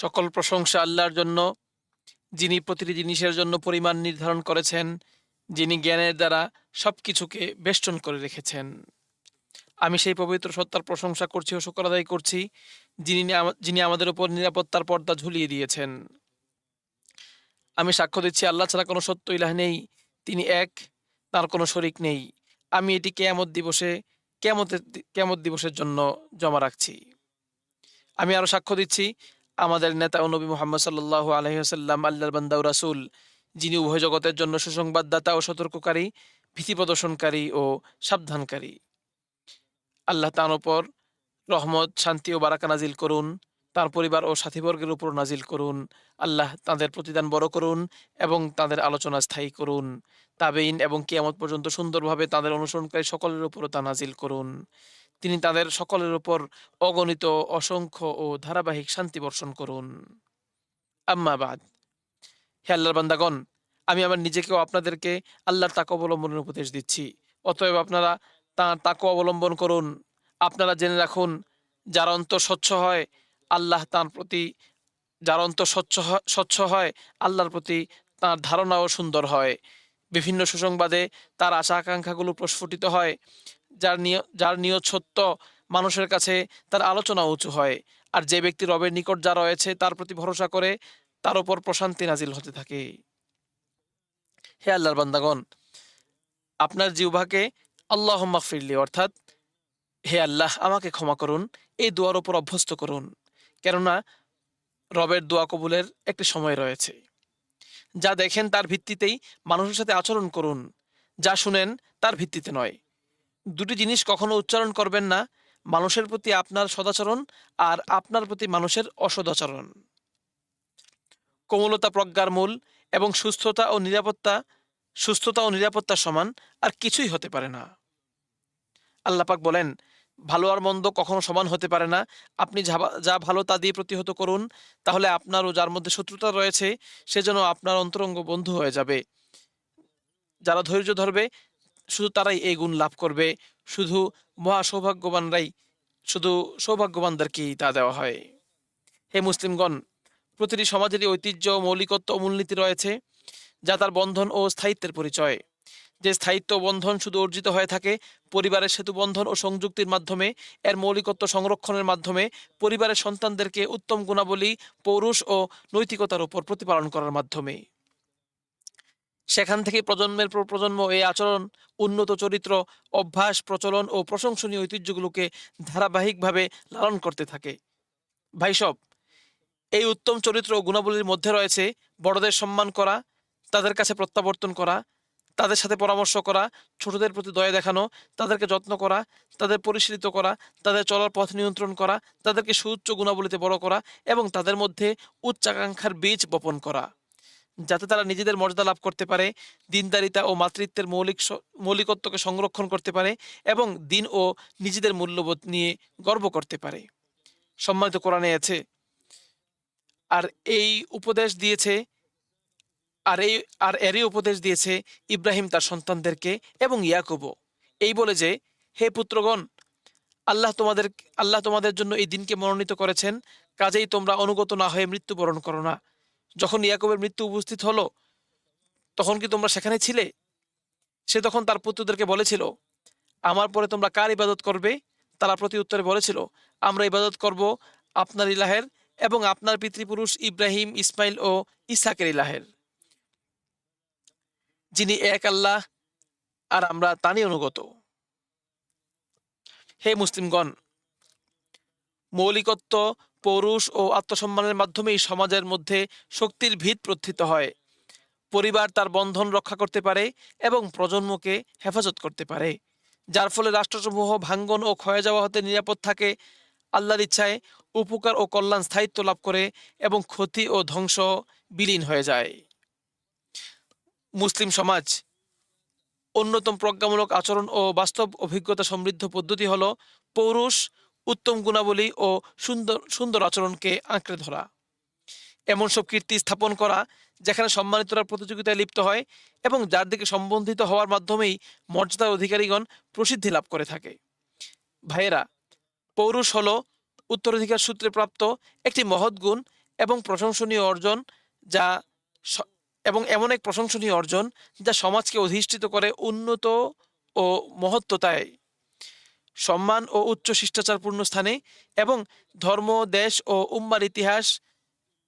সকল প্রশংসা আল্লাহর জন্য, যিনি প্রতিটি জিনিসের জন্য পরিমাণ নির্ধারণ করেছেন, যিনি জ্ঞানের দ্বারা সব কিছুকে বেষ্টন করে রেখেছেন। আমি সেই পবিত্র সত্তার প্রশংসা করছি ও শুকর আদায় করছি, যিনি যিনি আমাদের উপর নিরাপত্তার পর্দা ঝুলিয়ে দিয়েছেন। আমি সাক্ষ্য দিচ্ছি, আল্লাহ ছাড়া কোনো সত্য ইলাহ নেই, তিনি এক, তার কোনো শরিক নেই। আমি এটি কেয়ামত দিবসে, কেয়ামতের দি- কেয়ামত দিবসের জন্য জমা রাখছি। আমি আরও সাক্ষ্য দিচ্ছি আমাদের নেতা ও নবী মোহাম্মদ সাল্লাহ আলহিহাসাল্লাম আল্লাহর বান্দাউ রাসুল, যিনি উভয় জগতের জন্য সুসংবাদদাতা ও সতর্ককারী, ভীতি প্রদর্শনকারী ও সাবধানকারী। আল্লাহ তার ওপর রহমত, শান্তি ও বারাকা নাজিল করুন। তার পরিবার ও সাথীবর্গের উপর নাজিল করুন। আল্লাহ তাদের প্রতিদান বড় করুন এবং তাদের আলোচনা স্থায়ী করুন। তাবেইন এবং কিয়ামত পর্যন্ত সুন্দরভাবে তাদের অনুসরণকারী সকলের উপরও তা নাজিল করুন। তিনি তাদের সকলের উপর অগণিত অসংখ্য ও ধারাবাহিক শান্তি বর্ষণ করুন। আম্মাবাদ হে আল্লাহর বান্দাগণ, আমি আমার নিজেকেও আপনাদেরকে আল্লাহর তাকে অবলম্বনের উপদেশ দিচ্ছি। অতএব আপনারা তাঁর তাকে অবলম্বন করুন। আপনারা জেনে রাখুন, যার অন্তর স্বচ্ছ হয়, আল্লাহ তাঁর প্রতি, যার অন্তর স্বচ্ছ স্বচ্ছ হয়, আল্লাহর প্রতি তাঁর ধারণাও সুন্দর হয়। বিভিন্ন সুসংবাদে তার আশা আকাঙ্ক্ষাগুলো প্রস্ফুটিত হয়। যার নিয়, যার নিয়ত সত্য মানুষের কাছে তার আলোচনা উঁচু হয়। আর যে ব্যক্তি রবের নিকট যা রয়েছে তার প্রতি ভরসা করে, তার উপর প্রশান্তি নাজিল হতে থাকে। হে আল্লাহর বান্দাগণ, আপনার জিহ্বাকে আল্লাহ মাগফিরলি অর্থাৎ হে আল্লাহ, আমাকে ক্ষমা করুন, এই দোয়ার উপর অভ্যস্ত করুন। কেননা রবের দোয়া কবুলের একটি সময় রয়েছে। যা দেখেন তার ভিত্তিতেই মানুষের সাথে আচরণ করুন। যা শুনেন তার ভিত্তিতে নয়। দুটি জিনিস কখনো উচ্চারণ করবেন না, মানুষের প্রতি আপনার সদাচরণ আর আপনার প্রতি মানুষের অসদাচরণ। কোমলতা প্রজ্ঞার মূল এবং সুস্থতা ও নিরাপত্তা, সুস্থতা ও নিরাপত্তার সমান আর কিছুই হতে পারে না। আল্লাপাক বলেন, ভালো আর মন্দ কখনো সমান হতে পারে না। আপনি যা ভালো তা দিয়ে প্রতিহত করুন, তাহলে আপনার ও যার মধ্যে শত্রুতা রয়েছে, সে যেন আপনার অন্তরঙ্গ বন্ধু হয়ে যাবে। যারা ধৈর্য ধরবে শুধু তারাই এই গুণ লাভ করবে, শুধু মহা সৌভাগ্যবানরাই শুধু সৌভাগ্যবানদেরকেই তা দেওয়া হয়। হে মুসলিমগণ, প্রতিটি সমাজেরই ঐতিহ্য, মৌলিকত্ব ও মূলনীতি রয়েছে, যা তার বন্ধন ও স্থায়িত্বের পরিচয়। যে স্থায়িত্ব বন্ধন শুধু অর্জিত হয়ে থাকে পরিবারের সেতু বন্ধন ও সংযুক্তির মাধ্যমে, এর মৌলিকত্ব সংরক্ষণের মাধ্যমে পরিবারের সন্তানদেরকে উত্তম গুণাবলী, পৌরুষ ও নৈতিকতার উপর প্রতিপালন করার মাধ্যমে। সেখান থেকে প্রজন্মের পর প্রজন্ম এই আচরণ, উন্নত চরিত্র, অভ্যাস, প্রচলন ও প্রশংসনীয় ঐতিহ্যগুলোকে ধারাবাহিকভাবে লালন করতে থাকে। ভাইসব এই উত্তম চরিত্র ও গুণাবলীর মধ্যে রয়েছে বড়দের সম্মান করা, তাদের কাছে প্রত্যাবর্তন করা, তাদের সাথে পরামর্শ করা, ছোটদের প্রতি দয়া দেখানো, তাদেরকে যত্ন করা, তাদের পরিশীলিত করা, তাদের চলার পথ নিয়ন্ত্রণ করা, তাদেরকে সুউচ্চ গুণাবলীতে বড় করা এবং তাদের মধ্যে উচ্চাকাঙ্ক্ষার বীজ বপন করা। যাতে তারা নিজেদের মর্যাদা লাভ করতে পারে, দিনদারিতা ও মাতৃত্বের মৌলিক মৌলিকত্বকে সংরক্ষণ করতে পারে এবং দিন ও নিজেদের মূল্যবোধ নিয়ে গর্ব করতে পারে। সম্মানিত কোরআনে আছে, আর এই উপদেশ দিয়েছে, আর এই, আর এরই উপদেশ দিয়েছে ইব্রাহিম তার সন্তানদেরকে এবং ইয়াকুবও। এই বলে যে, হে পুত্রগণ, আল্লাহ তোমাদের আল্লাহ তোমাদের জন্য এই দিনকে মনোনীত করেছেন, কাজেই তোমরা অনুগত না হয়ে মৃত্যুবরণ করো না। যখন ইয়াকুবের মৃত্যু উপস্থিত হলো, তখন কি তোমরা সেখানে ছিলে? সে তখন তার পুত্রদেরকে বলেছিল, আমার পরে তোমরা কার ইবাদত করবে? তারা প্রতি উত্তরে বলেছিল, আমরা ইবাদত করব আপনার ইলাহের এবং আপনার পিতৃপুরুষ ইব্রাহিম, ইসমাইল ও ইসাকের ইলাহের। যিনি এক আল্লাহ আর আমরা তারই অনুগত। হে মুসলিমগণ, মৌলিকত্ব পৌরুষ ও আত্মসম্মানের মাধ্যমেই সমাজের মধ্যে শক্তির ভিত প্রথিত হয়। পরিবার তার বন্ধন রক্ষা করতে পারে এবং প্রজন্মকে হেফাজত করতে পারে। যার ফলে রাষ্ট্রসমূহ ভাঙ্গন ও ক্ষয়ে যাওয়া হতে নিরাপদ থাকে, আল্লাহর ইচ্ছায় উপকার ও কল্যাণ স্থায়িত্ব লাভ করে এবং ক্ষতি ও ধ্বংস বিলীন হয়ে যায়। মুসলিম সমাজ। অন্যতম প্রজ্ঞামূলক আচরণ ও বাস্তব অভিজ্ঞতা সমৃদ্ধ পদ্ধতি হলো পৌরুষ উত্তম গুণাবলী ও সুন্দর সুন্দর আচরণকে আঁকড়ে ধরা। এমন সব কীর্তি স্থাপন করা যেখানে সম্মানিতরা প্রতিযোগিতায় লিপ্ত হয় এবং যার দিকে সম্বন্ধিত হওয়ার মাধ্যমেই মর্যাদার অধিকারীগণ প্রসিদ্ধি লাভ করে থাকে। ভাইয়েরা, পৌরুষ হল উত্তরাধিকার সূত্রে প্রাপ্ত একটি মহৎ গুণ এবং প্রশংসনীয় অর্জন যা এবং এমন এক প্রশংসনীয় অর্জন যা সমাজকে অধিষ্ঠিত করে উন্নত ও মহত্বতায় সম্মান ও উচ্চ শিষ্টাচারপূর্ণ স্থানে এবং ধর্ম, দেশ ও উম্মার ইতিহাস,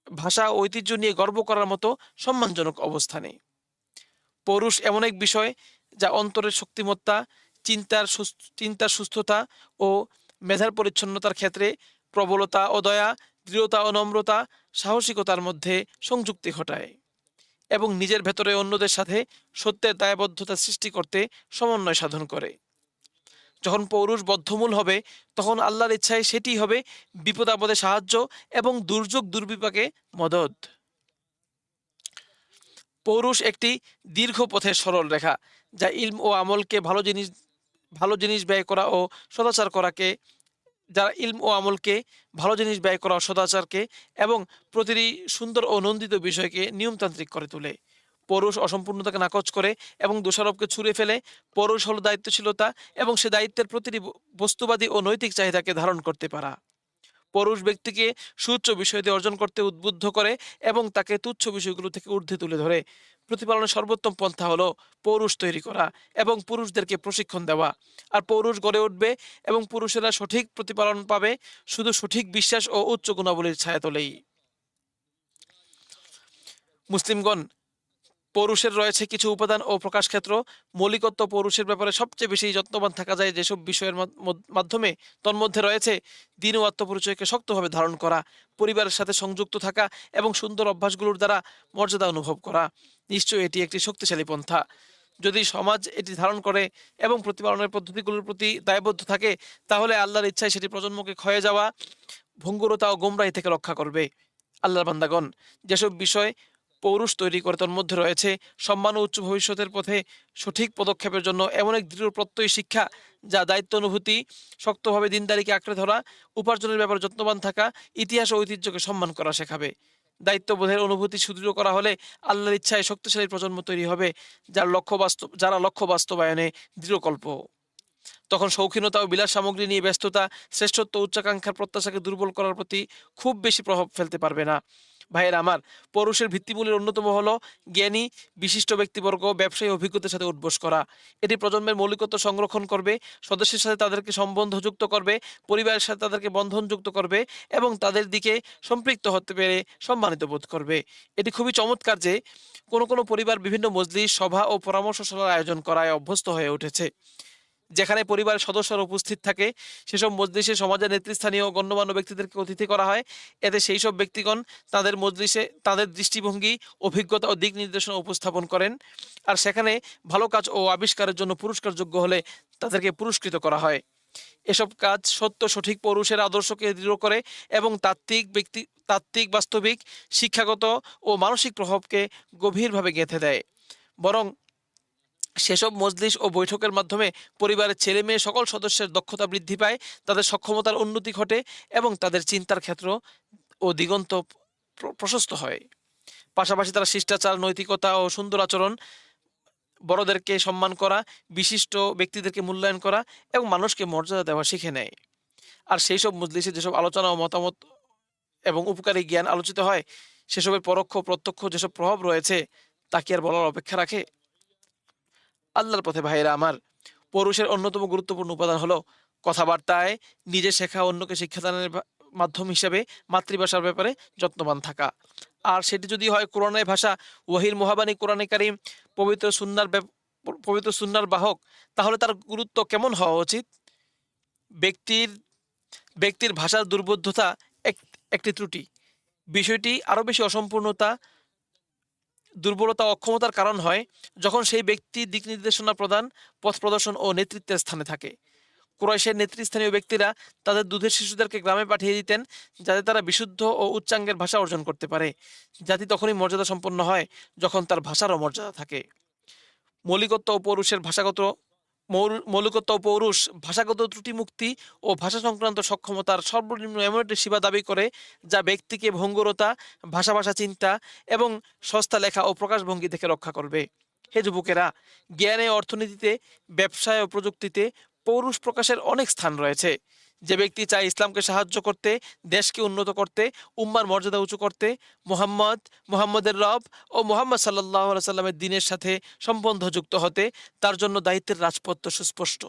ভাষা ও ঐতিহ্য নিয়ে গর্ব করার মতো সম্মানজনক অবস্থানে। পৌরুষ এমন এক বিষয় যা অন্তরের শক্তিমত্তা, চিন্তার চিন্তার সুস্থতা ও মেধার পরিচ্ছন্নতার ক্ষেত্রে প্রবলতা ও দয়া, দৃঢ়তা ও নম্রতা, সাহসিকতার মধ্যে সংযুক্তি ঘটায় এবং নিজের ভেতরে অন্যদের সাথে সত্যের দায়বদ্ধতা সৃষ্টি করতে সমন্বয় সাধন করে। যখন পৌরুষ বদ্ধমূল হবে, তখন আল্লাহর ইচ্ছায় সেটি হবে বিপদ আপদে সাহায্য এবং দুর্যোগ দুর্বিপাকে মদত পৌরুষ একটি দীর্ঘ পথের সরল রেখা, যা ইলম ও আমলকে ভালো জিনিস ভালো জিনিস ব্যয় করা ও সদাচার করাকে, যারা ইলম ও আমলকে ভালো জিনিস ব্যয় করা ও সদাচারকে এবং প্রতিটি সুন্দর ও নন্দিত বিষয়কে নিয়মতান্ত্রিক করে তোলে। পৌরুষ অসম্পূর্ণতাকে নাকচ করে এবং দোষারোপকে ছুঁড়ে ফেলে পৌরুষ হল দায়িত্বশীলতা এবং সে দায়িত্বের প্রতিটি বস্তুবাদী ও নৈতিক চাহিদাকে ধারণ করতে পারা। পৌরুষ ব্যক্তিকে সুউচ্চ বিষয়তে অর্জন করতে উদ্বুদ্ধ করে এবং তাকে তুচ্ছ বিষয়গুলো থেকে ঊর্ধ্বে তুলে ধরে। প্রতিপালনের সর্বোত্তম পন্থা হলো পৌরুষ তৈরি করা এবং পুরুষদেরকে প্রশিক্ষণ দেওয়া। আর পৌরুষ গড়ে উঠবে এবং পুরুষেরা সঠিক প্রতিপালন পাবে শুধু সঠিক বিশ্বাস ও উচ্চ গুণাবলীর ছায়াতলেই মুসলিমগণ পৌরুষের রয়েছে কিছু উপাদান ও প্রকাশ ক্ষেত্র। মৌলিকত্ব পৌরুষের ব্যাপারে সবচেয়ে বেশি যত্নবান থাকা যায় যেসব বিষয়ের মাধ- মধ্য- মাধ্যমে তন্মধ্যে রয়েছে দিন ও আত্মপরিচয়কে শক্তভাবে ধারণ করা, পরিবারের সাথে সংযুক্ত থাকা এবং সুন্দর অভ্যাসগুলোর দ্বারা মর্যাদা অনুভব করা। নিশ্চয়ই এটি একটি শক্তিশালী পন্থা। যদি সমাজ এটি ধারণ করে এবং প্রতিপালনের পদ্ধতিগুলোর প্রতি দায়বদ্ধ থাকে, তাহলে আল্লাহর ইচ্ছায় সেটি প্রজন্মকে ক্ষয়ে যাওয়া, ভঙ্গুরতা ও গোমরাহি থেকে রক্ষা করবে। আল্লাহর বান্দাগণ, যেসব বিষয় পৌরুষ তৈরি করে তার মধ্যে রয়েছে সম্মান ও উচ্চ ভবিষ্যতের পথে সঠিক পদক্ষেপের জন্য এমন এক দৃঢ় প্রত্যয়ী শিক্ষা যা দায়িত্ব, অনুভূতি, শক্তভাবে দিনদারিকে আঁকড়ে ধরা, উপার্জনের ব্যাপারে যত্নবান থাকা, ইতিহাস ও ঐতিহ্যকে সম্মান করা শেখাবে। দায়িত্ববোধের অনুভূতি সুদৃঢ় করা হলে আল্লাহর ইচ্ছায় শক্তিশালী প্রজন্ম তৈরি হবে, যার লক্ষ্য বাস্তব যারা লক্ষ্য বাস্তবায়নে দৃঢ়কল্প তখন শৌখিনতা ও বিলাস সামগ্রী নিয়ে ব্যস্ততা, শ্রেষ্ঠত্ব উচ্চাকাঙ্ক্ষার প্রত্যাশাকে দুর্বল করার প্রতি খুব বেশি প্রভাব ফেলতে পারবে না। ভাইয়ের, আমার পৌরুষের ভিত্তিমূলের অন্যতম হলো জ্ঞানী, বিশিষ্ট ব্যক্তিবর্গ, ব্যবসায়ী অভিজ্ঞতার সাথে উদ্বোস করা। এটি প্রজন্মের মৌলিকত্ব সংরক্ষণ করবে, সদস্যের সাথে তাদেরকে সম্বন্ধযুক্ত করবে, পরিবারের সাথে তাদেরকে বন্ধনযুক্ত করবে এবং তাদের দিকে সম্পৃক্ত হতে পেরে সম্মানিত বোধ করবে। এটি খুবই চমৎকার যে কোনো কোনো পরিবার বিভিন্ন মজলিস, সভা ও পরামর্শশালার আয়োজন করায় অভ্যস্ত হয়ে উঠেছে। যেখানে পরিবারের সদস্যরা উপস্থিত থাকে, সেসব মজলিসে সমাজের নেতৃস্থানীয় গণ্যমান্য ব্যক্তিদেরকে অতিথি করা হয়। এতে সেই সব ব্যক্তিগণ তাদের মজলিসে তাদের দৃষ্টিভঙ্গি, অভিজ্ঞতা ও দিক নির্দেশনা উপস্থাপন করেন। আর সেখানে ভালো কাজ ও আবিষ্কারের জন্য পুরস্কারযোগ্য হলে তাদেরকে পুরস্কৃত করা হয়। এসব কাজ সত্য, সঠিক পৌরুষের আদর্শকে দৃঢ় করে এবং তাত্ত্বিক ব্যক্তি, তাত্ত্বিক, বাস্তবিক, শিক্ষাগত ও মানসিক প্রভাবকে গভীরভাবে গেঁথে দেয়। বরং সেসব মজলিস ও বৈঠকের মাধ্যমে পরিবারের ছেলে মেয়ে সকল সদস্যের দক্ষতা বৃদ্ধি পায়, তাদের সক্ষমতার উন্নতি ঘটে এবং তাদের চিন্তার ক্ষেত্র ও দিগন্ত প্রশস্ত হয়। পাশাপাশি তারা শিষ্টাচার, নৈতিকতা ও সুন্দর আচরণ, বড়দেরকে সম্মান করা, বিশিষ্ট ব্যক্তিদেরকে মূল্যায়ন করা এবং মানুষকে মর্যাদা দেওয়া শিখে নেয়। আর সেই সব মজলিসে যেসব আলোচনা ও মতামত এবং উপকারী জ্ঞান আলোচিত হয়, সেসবের পরোক্ষ প্রত্যক্ষ যেসব প্রভাব রয়েছে, তা কি আর বলার অপেক্ষা রাখে? আল্লাহর পথে ভাইয়েরা, আমার পৌরুষের অন্যতম গুরুত্বপূর্ণ উপাদান হলো কথাবার্তায় নিজে শেখা, অন্যকে শিক্ষাদানের মাধ্যম হিসেবে মাতৃভাষার ব্যাপারে যত্নবান থাকা। আর সেটি যদি হয় কোরআনের ভাষা ওহির মোহাবানী কোরআনে কারিম, পবিত্র সুন্নার পবিত্র সুন্নার বাহক, তাহলে তার গুরুত্ব কেমন হওয়া উচিত? ব্যক্তির ব্যক্তির ভাষার দুর্বোধ্যতা এক একটি ত্রুটি। বিষয়টি আরও বেশি অসম্পূর্ণতা দুর্বলতা অক্ষমতার কারণ হয় যখন সেই ব্যক্তি দিক নির্দেশনা প্রদান, পথ প্রদর্শন ও নেতৃত্বের স্থানে থাকে। কুরাইশের নেতৃস্থানীয় ব্যক্তিরা তাদের দুধের শিশুদেরকে গ্রামে পাঠিয়ে দিতেন যাতে তারা বিশুদ্ধ ও উচ্চাঙ্গের ভাষা অর্জন করতে পারে। জাতি তখনই মর্যাদা সম্পন্ন হয় যখন তার ভাষারও মর্যাদা থাকে। মৌলিকত্ব ও পৌরুষের ভাষাগত মৌলিকত্ব পৌরুষ, ভাষাগত ত্রুটি মুক্তি ও ভাষা সংক্রান্ত সক্ষমতার সর্বনিম্ন এমন একটি সীমা দাবি করে যা ব্যক্তিকে ভঙ্গুরতা ভাষা ভাষা চিন্তা এবং সস্তা লেখা ও প্রকাশভঙ্গি থেকে রক্ষা করবে। হে যুবকেরা, জ্ঞানে অর্থনীতিতে, ব্যবসায় ও প্রযুক্তিতে পৌরুষ প্রকাশের অনেক স্থান রয়েছে। যে ব্যক্তি চায় ইসলামকে সাহায্য করতে, দেশকে উন্নত করতে, উম্মার মর্যাদা উঁচু করতে, মোহাম্মদ, মোহাম্মদের রব ও মোহাম্মদ সাল্লাহ সাল্লামের দিনের সাথে সম্বন্ধযুক্ত হতে তার জন্য দায়িত্বের রাজপথ সুস্পষ্ট।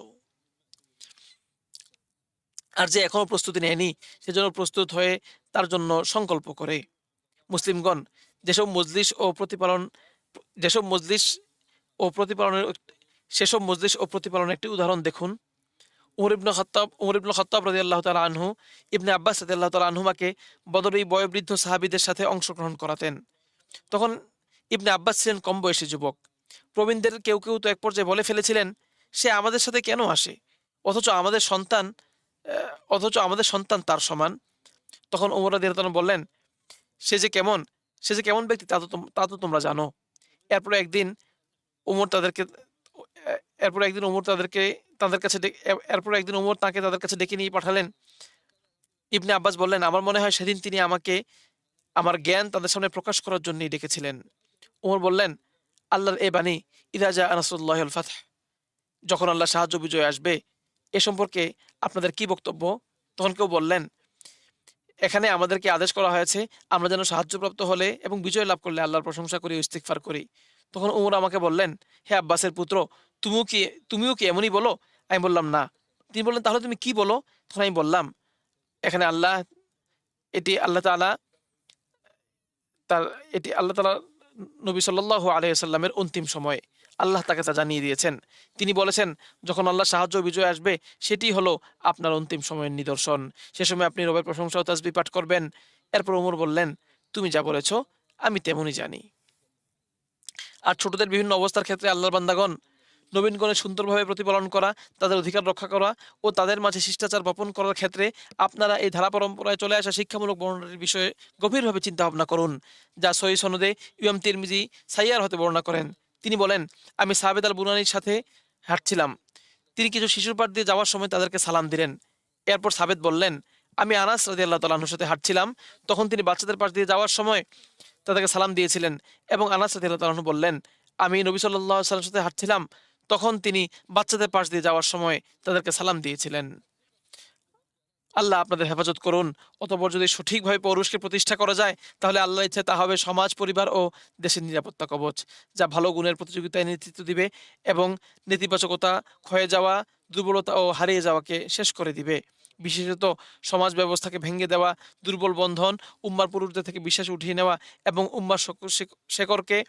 আর যে এখনও প্রস্তুতি নেয়নি সেজন্য প্রস্তুত হয়ে তার জন্য সংকল্প করে। মুসলিমগণ, যেসব মজলিস ও প্রতিপালন, যেসব মজলিস ও প্রতিপালনের, সেসব মজলিস ও প্রতিপালনের একটি উদাহরণ দেখুন। উমর ইবনু খত্তাব, উমর ইবনু খত্তাব রাজি আল্লাহ তালা আনহু, ইবনে আব্বাস রাজি আল্লাহ তালা আনহুমাকে বদর এই বয়োবৃদ্ধ সাহাবিদের সাথে অংশগ্রহণ করাতেন। তখন ইবনে আব্বাস ছিলেন কম বয়সী যুবক। প্রবীণদের কেউ কেউ তো এক পর্যায়ে বলে ফেলেছিলেন, সে আমাদের সাথে কেন আসে? অথচ আমাদের সন্তান অথচ আমাদের সন্তান তার সমান। তখন ওমর রাজি বললেন, সে যে কেমন, সে যে কেমন ব্যক্তি তা তো তা তো তোমরা জানো। এরপরে একদিন উমর তাদেরকে এরপর একদিন উমর তাদেরকে তাদের কাছে এরপর একদিন উমর তাকে তাদের কাছে ডেকে নিয়ে পাঠালেন। ইবনে আব্বাস বললেন, আমার মনে হয় সেদিন তিনি আমাকে আমার জ্ঞান তাদের সামনে প্রকাশ করার জন্যই ডেকেছিলেন। উমর বললেন, আল্লাহর এ বাণী ইরাজা আনাসুল্লাহ ফাত যখন আল্লাহ সাহায্য বিজয় আসবে, এ সম্পর্কে আপনাদের কি বক্তব্য? তখন কেউ বললেন, এখানে আমাদেরকে আদেশ করা হয়েছে, আমরা যেন সাহায্যপ্রাপ্ত হলে এবং বিজয় লাভ করলে আল্লাহর প্রশংসা করি ও ইস্তিগফার করি। তখন উমর আমাকে বললেন, হে আব্বাসের পুত্র, তুমিও কি তুমিও কি এমনই বলো আমি বললাম, না। তিনি বললেন, তাহলে তুমি কি বলো? তখন আমি বললাম, এখানে আল্লাহ, এটি আল্লাহ তাআলা, তার, এটি আল্লাহ তালা নবী আলাইহি সাল্লামের অন্তিম সময়। আল্লাহ তাকে তা জানিয়ে দিয়েছেন। তিনি বলেছেন, যখন আল্লাহ সাহায্য বিজয় আসবে, সেটি হলো আপনার অন্তিম সময়ের নিদর্শন। সে সময় আপনি রবের প্রশংসা ও তাসবিহ পাঠ করবেন। এরপর ওমর বললেন, তুমি যা বলেছ, আমি তেমনই জানি। আর ছোটদের বিভিন্ন অবস্থার ক্ষেত্রে আল্লাহর বান্দাগণ নবীনগণের সুন্দরভাবে প্রতিপালন করা, তাদের অধিকার রক্ষা করা ও তাদের মাঝে শিষ্টাচার বপন করার ক্ষেত্রে আপনারা এই ধারা পরম্পরায় চলে আসা শিক্ষামূলক বর্ণনার বিষয়ে গভীরভাবে চিন্তা ভাবনা করুন, যা সই সনদে ইউএম তিরমিজি সাইয়ার হতে বর্ণনা করেন। তিনি বলেন, আমি সাবেদ আল বুনানির সাথে হাঁটছিলাম। তিনি কিছু শিশুর পাঠ দিয়ে যাওয়ার সময় তাদেরকে সালাম দিলেন। এরপর সাবেদ বললেন, আমি আনাস রাজি আল্লাহ তালাহুর সাথে হাঁটছিলাম। তখন তিনি বাচ্চাদের পাশ দিয়ে যাওয়ার সময় তাদেরকে সালাম দিয়েছিলেন এবং আনাস রাজি আল্লাহ তালাহু বললেন, আমি নবী সাল্লাহ সাল্লামের সাথে হাঁটছিলাম। তখন তিনি বাচ্চাদের পাশ দিয়ে যাওয়ার সময় তাদেরকে সালাম দিয়েছিলেন। আল্লাহ আপনাদের হেফাজত করুন। অতপর যদি সঠিকভাবে পৌরুষকে প্রতিষ্ঠা করা যায়, তাহলে আল্লাহ ইচ্ছে তা হবে সমাজ, পরিবার ও দেশের নিরাপত্তা কবচ, যা ভালো গুণের প্রতিযোগিতায় নেতৃত্ব দিবে এবং নেতিবাচকতা ক্ষয়ে যাওয়া, দুর্বলতা ও হারিয়ে যাওয়াকে শেষ করে দিবে। বিশেষত সমাজ ব্যবস্থাকে ভেঙে দেওয়া, দুর্বল বন্ধন, উম্মার পুরুষদের থেকে বিশ্বাস উঠিয়ে নেওয়া এবং উম্মার শক- শেক- শেকড়কে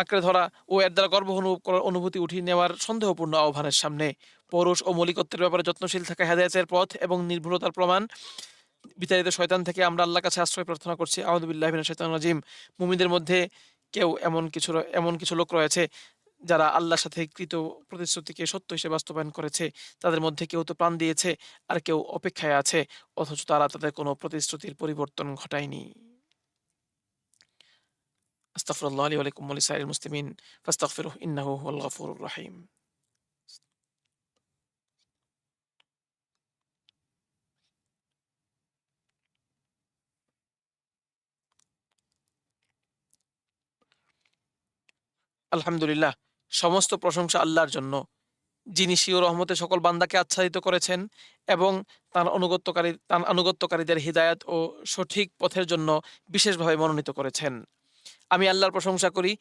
আঁকড়ে ধরা ও এর দ্বারা গর্ব অনুভব করার অনুভূতি উঠিয়ে নেওয়ার সন্দেহপূর্ণ আহ্বানের সামনে। পৌরুষ ও মৌলিকত্বের ব্যাপারে যত্নশীল থাকা হেদায়তের পথ এবং নির্ভুলতার প্রমাণ। বিতাড়িত শয়তান থেকে আমরা আল্লাহ কাছে আশ্রয় প্রার্থনা করছি। আহমদুল্লাহ শৈতান রাজিম। মুমিনদের মধ্যে কেউ এমন কিছু এমন কিছু লোক রয়েছে যারা আল্লাহর সাথে কৃত প্রতিশ্রুতিকে সত্য হিসেবে বাস্তবায়ন করেছে। তাদের মধ্যে কেউ তো প্রাণ দিয়েছে আর কেউ অপেক্ষায় আছে, অথচ তারা তাদের কোনো প্রতিশ্রুতির পরিবর্তন ঘটায়নি। আস্তাগফিরুল্লাহ লি ওয়া লাকুম ওয়া লিসাইরিল মুসলিমিন ফাস্তাগফিরুহু ইন্নাহু হুয়াল গফুরুর রহিম আলহামদুলিল্লাহ, সমস্ত প্রশংসা আল্লাহর জন্য। যিনি সিও রহমতে সকল বান্দাকে আচ্ছাদিত করেছেন এবং তার অনুগত্যকারী তার আনুগত্যকারীদের হৃদায়ত ও সঠিক পথের জন্য বিশেষভাবে মনোনীত করেছেন। আমি আল্লাহর প্রশংসা করি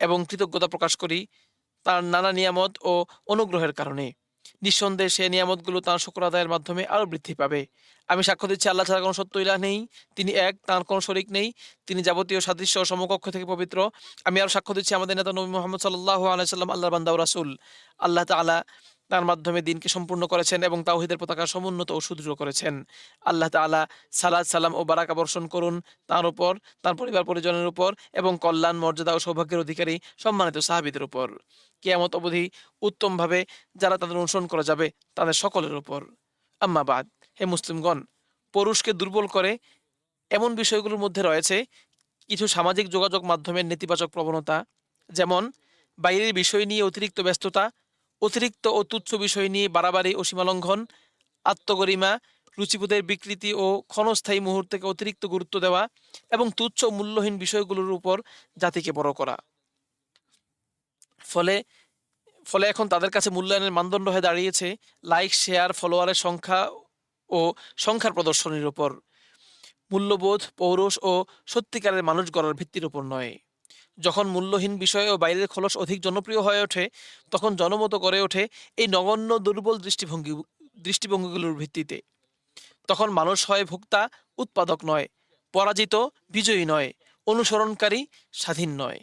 এবং কৃতজ্ঞতা প্রকাশ করি তার নানা নিয়ামত ও অনুগ্রহের কারণে। নিঃসন্দেহে সে নিয়ামতগুলো তার শুকর আদায়ের মাধ্যমে আরও বৃদ্ধি পাবে। আমি সাক্ষ্য দিচ্ছি, আল্লাহ ছাড়া কোনো সত্য ইলাহ নেই। তিনি এক, তার কোনো শরিক নেই। তিনি যাবতীয় সাদৃশ্য ও সমকক্ষ থেকে পবিত্র। আমি আরও সাক্ষ্য দিচ্ছি আমাদের নেতা নবী মোহাম্মদ সাল্লাহ আলাইসাল্লাম আল্লাহ বান্দা রাসুল। আল্লাহ তাআলা তার মাধ্যমে দিনকে সম্পূর্ণ করেছেন এবং তাওহিদের পতাকা সমুন্নত ও সুদৃঢ় করেছেন। আল্লাহ তাআলা সালাদ সালাম ও বারাকা বর্ষণ করুন তার উপর, তার পরিবার পরিজনের উপর এবং কল্যাণ, মর্যাদা ও সৌভাগ্যের অধিকারী সম্মানিত সাহাবিদের উপর। কেয়ামত অবধি উত্তমভাবে যারা তাদের অনুসরণ করা যাবে তাদের সকলের উপর। আম্মাবাদ হে মুসলিমগণ, পুরুষকে দুর্বল করে এমন বিষয়গুলোর মধ্যে রয়েছে কিছু সামাজিক যোগাযোগ মাধ্যমের নেতিবাচক প্রবণতা, যেমন বাইরের বিষয় নিয়ে অতিরিক্ত ব্যস্ততা অতিরিক্ত ও তুচ্ছ বিষয় নিয়ে বাড়াবাড়ি ও সীমালঙ্ঘন, আত্মগরিমা, রুচিবোধের বিকৃতি ও ক্ষণস্থায়ী মুহূর্তকে অতিরিক্ত গুরুত্ব দেওয়া এবং তুচ্ছ মূল্যহীন বিষয়গুলোর উপর জাতিকে বড় করা। ফলে ফলে এখন তাদের কাছে মূল্যায়নের মানদণ্ড হয়ে দাঁড়িয়েছে লাইক, শেয়ার, ফলোয়ারের সংখ্যা ও সংখ্যার প্রদর্শনীর উপর। মূল্যবোধ, পৌরষ ও সত্যিকারের মানুষ গড়ার ভিত্তির উপর নয়। যখন মূল্যহীন বিষয় ও বাইরের খোলস অধিক জনপ্রিয় হয়ে ওঠে, তখন জনমত গড়ে ওঠে এই নগণ্য দুর্বল দৃষ্টিভঙ্গি, দৃষ্টিভঙ্গিগুলোর ভিত্তিতে। তখন মানুষ হয় ভোক্তা, উৎপাদক নয়, পরাজিত, বিজয়ী নয়, অনুসরণকারী, স্বাধীন নয়।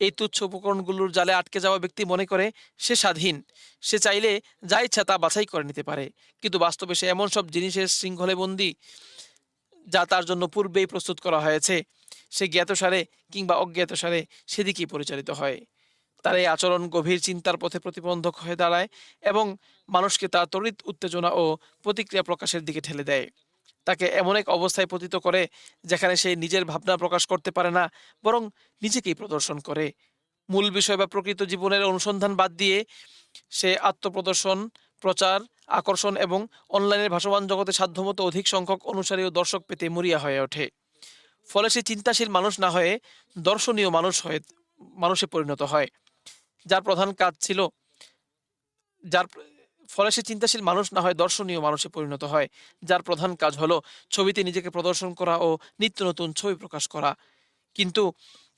এই তুচ্ছ উপকরণগুলোর জালে আটকে যাওয়া ব্যক্তি মনে করে, সে স্বাধীন, সে চাইলে যা ইচ্ছা তা বাছাই করে নিতে পারে। কিন্তু বাস্তবে সে এমন সব জিনিসের শৃঙ্খলে বন্দী, যা তার জন্য পূর্বেই প্রস্তুত করা হয়েছে। সে জ্ঞাতসারে কিংবা অজ্ঞাতসারে সেদিকেই পরিচালিত হয়। তার এই আচরণ গভীর চিন্তার পথে প্রতিবন্ধক হয়ে দাঁড়ায় এবং মানুষকে তার তড়িৎ উত্তেজনা ও প্রতিক্রিয়া প্রকাশের দিকে ঠেলে দেয়। তাকে এমন এক অবস্থায় পতিত করে যেখানে সে নিজের ভাবনা প্রকাশ করতে পারে না, বরং নিজেকেই প্রদর্শন করে। মূল বিষয় বা প্রকৃত জীবনের অনুসন্ধান বাদ দিয়ে সে আত্মপ্রদর্শন, প্রচার, আকর্ষণ এবং অনলাইনের ভাসমান জগতে সাধ্যমতো অধিক সংখ্যক অনুসারী ও দর্শক পেতে মরিয়া হয়ে ওঠে। ফলে সে চিন্তাশীল মানুষ না হয়ে দর্শনীয় মানুষ হয়ে, মানুষে পরিণত হয়। যার প্রধান কাজ ছিল, যার ফলে সে চিন্তাশীল মানুষ না হয় দর্শনীয় মানুষে পরিণত হয়। যার প্রধান কাজ হলো ছবিতে নিজেকে প্রদর্শন করা ও নিত্য নতুন ছবি প্রকাশ করা। কিন্তু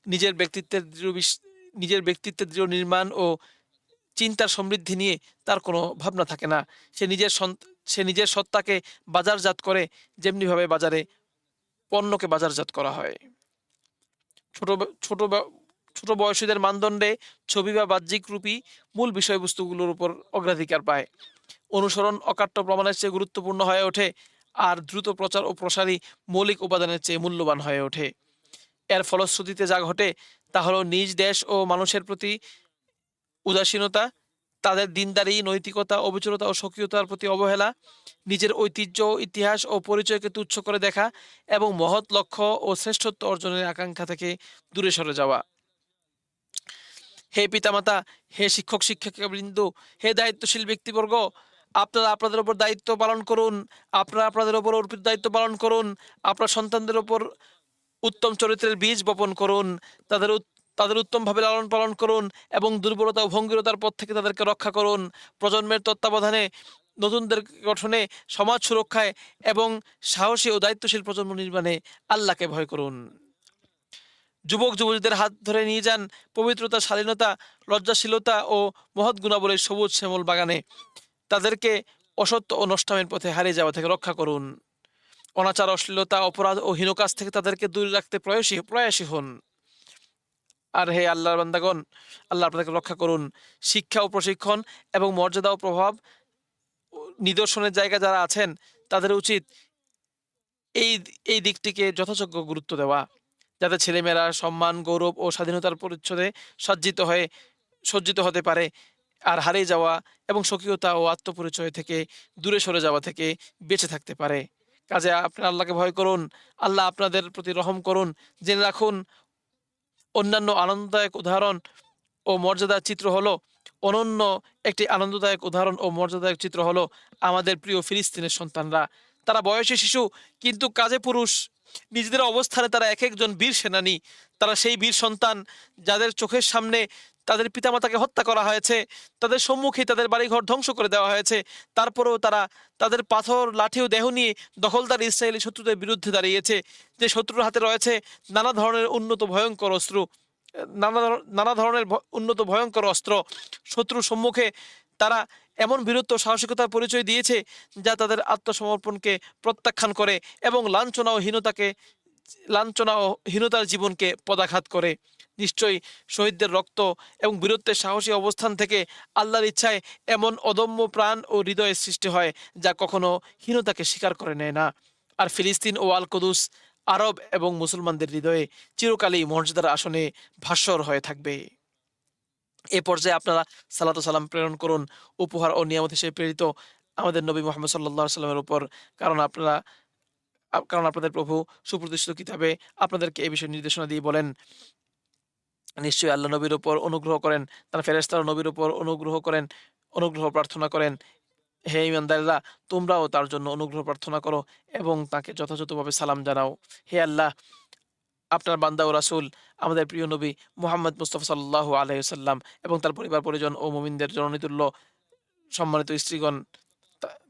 নিজের ব্যক্তিত্বের দৃঢ় নিজের ব্যক্তিত্বের দৃঢ় নির্মাণ ও চিন্তার সমৃদ্ধি নিয়ে তার কোনো ভাবনা থাকে না। সে নিজের সে নিজের সত্তাকে বাজারজাত করে, যেমনিভাবে বাজারে পণ্যকে বাজারজাত করা হয়। ছোট ছোট ছোট বয়সীদের মানদণ্ডে ছবি বা বাহ্যিক রূপী মূল বিষয়বস্তুগুলোর উপর অগ্রাধিকার পায়। অনুসরণ অকাট্য প্রমাণের চেয়ে গুরুত্বপূর্ণ হয়ে ওঠে আর দ্রুত প্রচার ও প্রসারী মৌলিক উপাদানের চেয়ে মূল্যবান হয়ে ওঠে। এর ফলশ্রুতিতে যা ঘটে তা হলো নিজ দেশ ও মানুষের প্রতি উদাসীনতা তাদের দিনদারি, নৈতিকতা, অবিচলতা ও সক্রিয়তার প্রতি অবহেলা, নিজের ঐতিহ্য, ইতিহাস ও পরিচয়কে তুচ্ছ করে দেখা এবং মহৎ লক্ষ্য ও শ্রেষ্ঠত্ব অর্জনের আকাঙ্ক্ষা থেকে দূরে সরে যাওয়া। হে পিতামাতা, হে শিক্ষক, শিক্ষিকাবৃন্দ, হে দায়িত্বশীল ব্যক্তিবর্গ, আপনারা আপনাদের ওপর দায়িত্ব পালন করুন, আপনারা আপনাদের ওপর অর্পিত দায়িত্ব পালন করুন, আপনার সন্তানদের ওপর উত্তম চরিত্রের বীজ বপন করুন, তাদের তাদের উত্তমভাবে লালন পালন করুন এবং দুর্বলতা ও ভঙ্গিরতার পথ থেকে তাদেরকে রক্ষা করুন। প্রজন্মের তত্ত্বাবধানে নতুনদের গঠনে সমাজ সুরক্ষায় এবং সাহসী ও দায়িত্বশীল প্রজন্ম নির্মাণে আল্লাহকে ভয় করুন। যুবক, যুবতীদের হাত ধরে নিয়ে যান পবিত্রতা, শালীনতা, লজ্জাশীলতা ও মহৎ গুণাবলীর সবুজ শ্যামল বাগানে। তাদেরকে অসত্য ও নষ্টামের পথে হারিয়ে যাওয়া থেকে রক্ষা করুন। অনাচার, অশ্লীলতা, অপরাধ ও হীন কাজ থেকে তাদেরকে দূরে রাখতে প্রয়াসী প্রয়াসী হন। আর হে আল্লাহর বান্দাগণ, আল্লাহ আপনাদেরকে রক্ষা করুন। শিক্ষা ও প্রশিক্ষণ এবং মর্যাদা ও প্রভাব নিদর্শনের জায়গা যারা আছেন, তাদের উচিত এই এই দিকটিকে যথাযোগ্য গুরুত্ব দেওয়া। যাতে ছেলেমেয়েরা সম্মান, গৌরব ও স্বাধীনতার পরিচ্ছদে সজ্জিত হয়ে, সজ্জিত হতে পারে আর হারিয়ে যাওয়া এবং স্বকীয়তা ও আত্মপরিচয় থেকে দূরে সরে যাওয়া থেকে বেঁচে থাকতে পারে। কাজে আপনি আল্লাহকে ভয় করুন, আল্লাহ আপনাদের প্রতি রহম করুন, জেনে রাখুন অন্যান্য আনন্দদায়ক উদাহরণ ও মর্যাদার চিত্র হলো, অনন্য একটি আনন্দদায়ক উদাহরণ ও মর্যাদায়ক চিত্র হলো আমাদের প্রিয় ফিলিস্তিনের সন্তানরা। তারা বয়সী শিশু, কিন্তু কাজে পুরুষ। নিজেদের অবস্থানে তারা এক একজন বীর সেনানী। তারা সেই বীর সন্তান যাদের চোখের সামনে তাদের পিতামাতাকে হত্যা করা হয়েছে, তাদের সম্মুখে তাদের বাড়িঘর ধ্বংস করে দেওয়া হয়েছে, তারপরেও তারা তাদের পাথর, লাঠি ও দেহ নিয়ে দখলদার ইসরায়েলি শত্রুদের বিরুদ্ধে দাঁড়িয়েছে। যে শত্রুর হাতে রয়েছে নানা ধরনের উন্নত ভয়ঙ্কর অস্ত্র, নানা নানা ধরনের উন্নত ভয়ঙ্কর অস্ত্র। শত্রুর সম্মুখে তারা এমন বীরত্ব সাহসিকতার পরিচয় দিয়েছে, যা তাদের আত্মসমর্পণকে প্রত্যাখ্যান করে এবং লাঞ্ছনা ও হীনতাকে, লাঞ্ছনা ও হীনতার জীবনকে পদাঘাত করে। নিশ্চয়ই শহীদদের রক্ত এবং বীরত্বের সাহসী অবস্থান থেকে আল্লাহর ইচ্ছায় এমন অদম্য প্রাণ ও হৃদয়ের সৃষ্টি হয় যা কখনো হীনতাকে স্বীকার করে নেয় না। আর ফিলিস্তিন ও আল কুদুস আরব এবং মুসলমানদের হৃদয়ে চিরকালই মর্যাদার আসনে ভাস্বর হয়ে থাকবে। এ পর্যায়ে আপনারা সালাত সালাম প্রেরণ করুন, উপহার ও নিয়ামত হিসেবে প্রেরিত আমাদের নবী মোহাম্মদ সাল্লাহ সাল্লামের উপর। কারণ আপনারা, কারণ আপনাদের প্রভু সুপ্রতিষ্ঠিত কিতাবে আপনাদেরকে এই বিষয়ে নির্দেশনা দিয়ে বলেন নিশ্চয়ই আল্লাহ নবীর উপর অনুগ্রহ করেন, তার ফেরেস্তারা নবীর উপর অনুগ্রহ করেন, অনুগ্রহ প্রার্থনা করেন। হে ইমানদারেরা, তোমরাও তার জন্য অনুগ্রহ প্রার্থনা করো এবং তাকে যথাযথভাবে সালাম জানাও। হে আল্লাহ, আপনার বান্দা ও রাসুল, আমাদের প্রিয় নবী মুহাম্মদ মুস্তফা সাল্লাহ আলহিসাল্লাম এবং তার পরিবার, পরিজন ও মুমিনদের জননীতুল্য সম্মানিত স্ত্রীগণ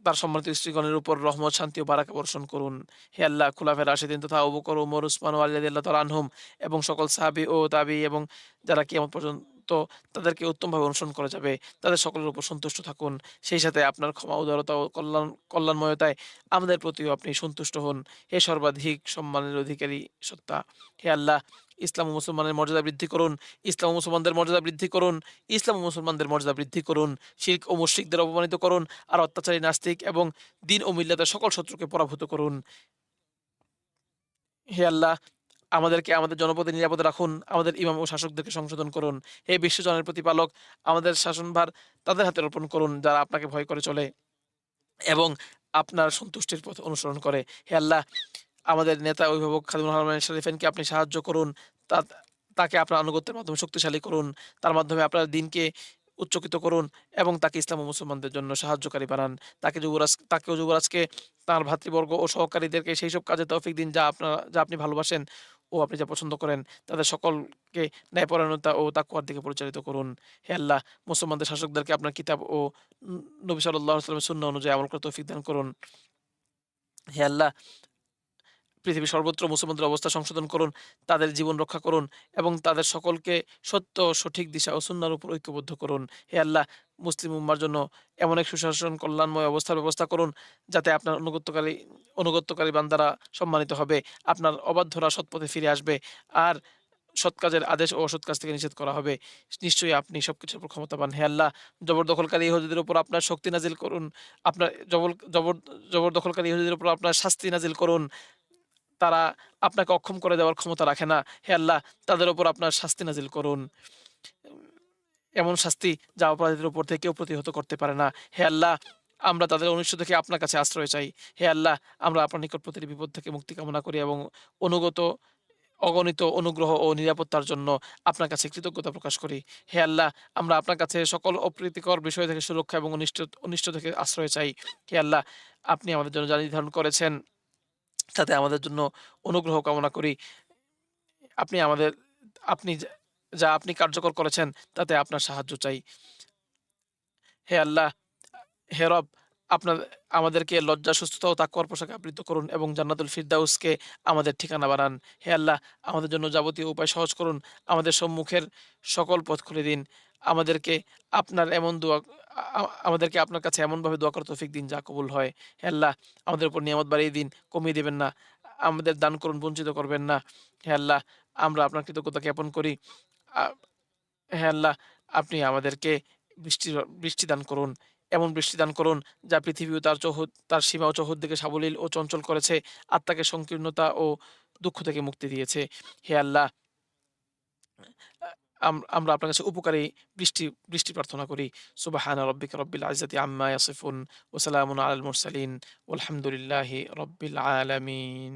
তার সম্মানিত স্ত্রীগণের উপর রহমত, শান্তি ও বারাকা বর্ষণ করুন। হে আল্লাহ, খুলাফের রাশেদিন তথা অবকর বকর, উমর, উসমান আল্লাহ তাল আনহুম এবং সকল সাহাবি ও তাবি এবং যারা কিয়ামত পর্যন্ত তাদেরকে উত্তমভাবে অনুসরণ করা যাবে। তাদের সকলের উপর সন্তুষ্ট থাকুন। সেই সাথে আপনার ক্ষমা, উদারতা ও কল্যাণ, কল্যাণময়তায় আমাদের প্রতিও আপনি সন্তুষ্ট হন। হে সর্বাধিক সম্মানের অধিকারী সত্তা। হে আল্লাহ, ইসলাম ও মুসলমানের মর্যাদা বৃদ্ধি করুন। ইসলাম ও মুসলমানদের মর্যাদা বৃদ্ধি করুন। ইসলাম ও মুসলমানদের মর্যাদা বৃদ্ধি করুন। শির্ক ও মুশ্রিকদের অপমানিত করুন আর অত্যাচারী, নাস্তিক এবং দিন ও মিল্লাতের সকল শত্রুকে পরাভূত করুন। হে আল্লাহ আমাদেরকে আমাদের জনপদে নিরাপদে রাখুন, আমাদের ইমাম ও শাসকদেরকে সংশোধন করুন। হে বিশ্বজনের প্রতিপালক, আমাদের শাসনভার তাদের হাতে অর্পণ করুন, যারা আপনাকে ভয় করে চলে এবং আপনার সন্তুষ্টির পথ অনুসরণ করে। হে আল্লাহ, আমাদের নেতা অভিভাবক খাদিমুল রহমান শরীফেনকে আপনি সাহায্য করুন, তা, তাকে আপনার আনুগত্যের মাধ্যমে শক্তিশালী করুন, তার মাধ্যমে আপনার দিনকে উচ্চকিত করুন এবং তাকে ইসলাম ও মুসলমানদের জন্য সাহায্যকারী বানান। তাকে যুবরাজ তাকেও যুবরাজকে, তার ভাতৃবর্গ ও সহকারীদেরকে সেই সব কাজে তৌফিক দিন যা আপনার, যা আপনি ভালোবাসেন। ও আপনি যা পছন্দ করেন, তাদের সকলকে ন্যায়পরায়ণতা ও তাকুয়ার দিকে পরিচালিত করুন। হে আল্লাহ, মুসলমানদের শাসকদেরকে আপনার কিতাব ও নবী সাল্লাহ সাল্লামের শূন্য অনুযায়ী আমল করে তৌফিক দান করুন। হে আল্লাহ পৃথিবীর সর্বত্র মুসলমানদের অবস্থা সংশোধন করুন, তাদের জীবন রক্ষা করুন এবং তাদের সকলকে সত্য, সঠিক দিশা ও সুন্নার উপর ঐক্যবদ্ধ করুন। হে আল্লাহ, মুসলিম উম্মার জন্য এমন এক সুশাসন কল্যাণময় অবস্থার ব্যবস্থা করুন যাতে আপনার অনুগত্যকারী অনুগত্যকারী বান্দারা সম্মানিত হবে, আপনার অবাধ্যরা সৎপথে ফিরে আসবে আর সৎ কাজের আদেশ ও অসৎ কাজ থেকে নিষেধ করা হবে। নিশ্চয়ই আপনি সবকিছুর উপর ক্ষমতাবান হে আল্লাহ, জবরদখলকারী ইহুদিদের উপর আপনার শক্তি নাজিল করুন, আপনার জবর জবর, জবরদখলকারী ইহুদিদের উপর আপনার শাস্তি নাজিল করুন। তারা আপনাকে অক্ষম করে দেওয়ার ক্ষমতা রাখে না। হে আল্লাহ, তাদের ওপর আপনার শাস্তি নাজিল করুন। এমন শাস্তি যা অপরাধীদের উপর থেকে কেউ প্রতিহত করতে পারে না। হে আল্লাহ, আমরা তাদের অনিষ্ট থেকে আপনার কাছে আশ্রয় চাই। হে আল্লাহ, আমরা আপনার নিকট প্রতিটি বিপদ থেকে মুক্তি কামনা করি এবং অনুগত, অগণিত অনুগ্রহ ও নিরাপত্তার জন্য আপনার কাছে কৃতজ্ঞতা প্রকাশ করি। হে আল্লাহ, আমরা আপনার কাছে সকল অপ্রীতিকর বিষয় থেকে সুরক্ষা এবং অনিষ্ট অনিষ্ট থেকে আশ্রয় চাই। হে আল্লাহ, আপনি আমাদের জন্য যা নির্ধারণ করেছেন তাতে আমাদের জন্য অনুগ্রহ কামনা করি। আপনি আমাদের, আপনি যা- আপনি কার্যকর করেছেন, তাতে আপনার সাহায্য চাই। হে আল্লাহ, হে রব, আপনার, আমাদেরকে লজ্জা, সুস্থতা ও তাকওয়ার পোশাকে আবৃত করুন এবং জান্নাতুল ফিরদাউসকে আমাদের ঠিকানা বানান হে আল্লাহ, আমাদের জন্য যাবতীয় উপায় সহজ করুন। আমাদের সম্মুখের সকল পথ খুলে দিন। আমাদেরকে আপনার এমন দোয়া আমাদেরকে আপনার কাছে এমনভাবে দোয়া করার তৌফিক দিন, যা কবুল হয়। হে আল্লাহ, আমাদের উপর নিয়ামত বাড়িয়ে দিন, কমিয়ে দেবেন না। আমাদের দান করুন, বঞ্চিত করবেন না। হে আল্লাহ, আমরা আপনার কৃতজ্ঞতা জ্ঞাপন করি। হে আল্লাহ, আপনি আমাদেরকে বৃষ্টি বৃষ্টি দান করুন। এমন বৃষ্টি দান করুন, যা পৃথিবী তার চৌহদ তার সীমা ও চৌহদ্দিকে সাবলীল ও চঞ্চল করেছে, আত্মাকে সংকীর্ণতা ও দুঃখ থেকে মুক্তি দিয়েছে। হে আল্লাহ আমরা আপনার কাছে উপকারী বৃষ্টি বৃষ্টি প্রার্থনা করি। সুবাহান রব্বিক রব্বিল আজাতি আম্মা ইয়াসিফুন ওসালামুন আল মুরসালিন। আলহামদুলিল্লাহি রব্বিল আলামিন।